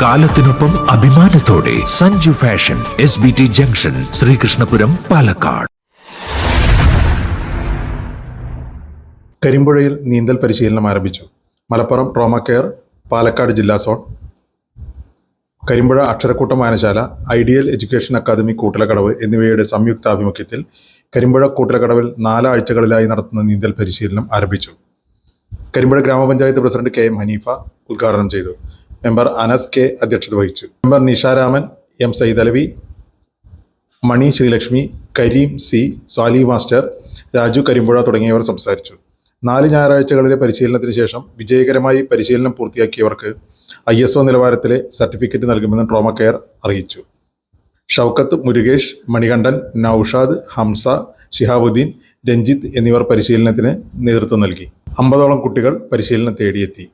കാലത്തിനൊപ്പം അഭിമാനത്തോടെ Sanju fashion S B T junction Sreekrishnapuram Palakkad. കരിമ്പുഴയിൽ നീന്തൽ പരിശീലനം ആരംഭിച്ചു. മലപ്പുറം ട്രോമ കെയർ പാലക്കാട് ജില്ലാ സോൺ. കരിമ്പുഴ അക്ഷരക്കൂട്ടം വായനശാല ഐഡിയൽ എഡ്യൂക്കേഷൻ അക്കാദമി കൂട്ടലക്കടവ് എന്നിവയുടെ സംയുക്താഭിമുഖ്യത്തിൽ കരിമ്പുഴ കൂട്ടലക്കടവിൽ നാലാഴ്ചകളിലായി നടത്തുന്ന നീന്തൽ പരിശീലനം ആരംഭിച്ചു. കരിമ്പുഴ ഗ്രാമപഞ്ചായത്ത് പ്രസിഡന്റ് കെ എം ഹനീഫ ഉദ്ഘാടനം ചെയ്തു. മെമ്പർ അനസ് കെ അധ്യക്ഷത വഹിച്ചു. Member Nisharaman M Saithalavi Mani Sreelakshmi Kareem C Sali master Raju Karimpuzha തുടങ്ങിയവർ സംസാരിച്ചു. നാല് ഞായറാഴ്ചകളിലെ പരിശീലനത്തിന് ശേഷം വിജയകരമായി പരിശീലനം പൂർത്തിയാക്കിയവർക്ക് ഐ എസ് ഒ നിലവാരത്തിലെ സർട്ടിഫിക്കറ്റ് നൽകുമെന്ന് ട്രോമ കെയർ അറിയിച്ചു. ഷൗക്കത്ത് മുരുകേഷ് മണികണ്ഠൻ നൌഷാദ് ഹംസ ഷിഹാബുദ്ദീൻ രഞ്ജിത്ത് എന്നിവർ പരിശീലനത്തിന് നേതൃത്വം നൽകി. അമ്പതോളം കുട്ടികൾ പരിശീലനം തേടിയെത്തി.